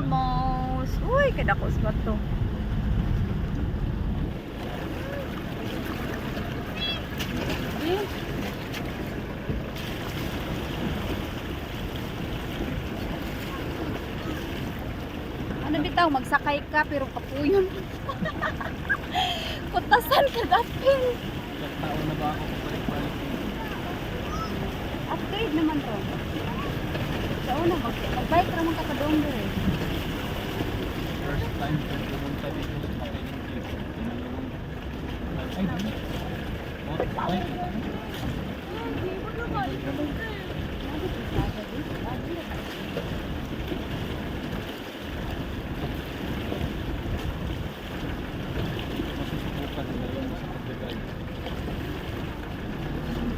almost. Uy, kadakos ba to? Eh. Ano bitaw, magsakay ka pero kapuyon. Kutasan ka dapin. Ilang taon na ba ako balik-balik? Upgrade naman to. Sa una, mag mag-bike naman ka pa doon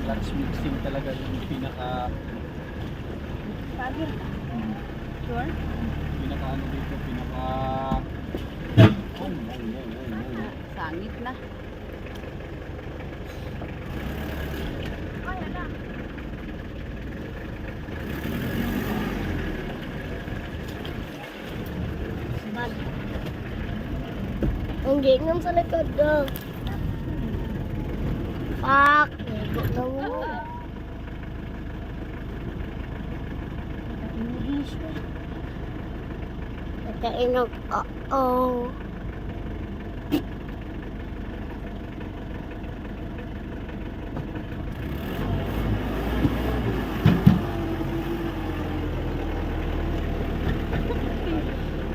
Clutch mixing talaga yung pinaka. Sure? pinaka ano dito, pinaka Ang gingan sa likod daw. Pak! Nego na mo. Nakainog. Uh-oh.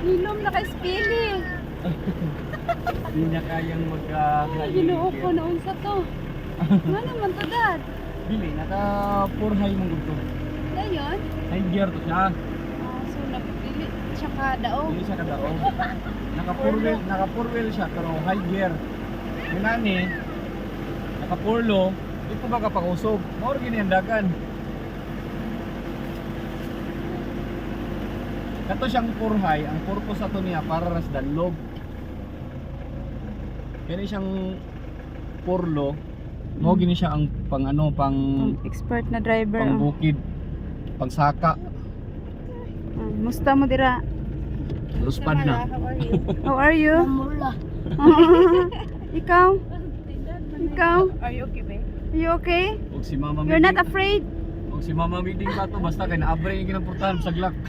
Hilom na kay Spilly. Hindi niya kayang mag uh, Ginoo ko na unsa to. Nga naman to dad. Dili, naka 4 high mong gusto. Dayon. High gear to siya. Ah, so napili siya ka daog. Dili siya kadao. Naka 4 wheel, naka 4 wheel siya pero high gear. Yung nani, naka 4 low, di po ba kapakusog? Mao gini ang dagan. Kato siyang 4 high, ang purpose ato niya para ras danlog. Kaya siyang 4 low, mo gini siya ang pang ano, pang Ang expert na driver. pang oh. bukid, pang saka, Ah, musta mo dira? luspad na. How are you? Namula. Ikaw? Ikaw? Are you okay, babe? Are you okay? Og si Mama You're not afraid? Og si Mama Miding ba to basta kay naabre yung ginapurtahan sa glak.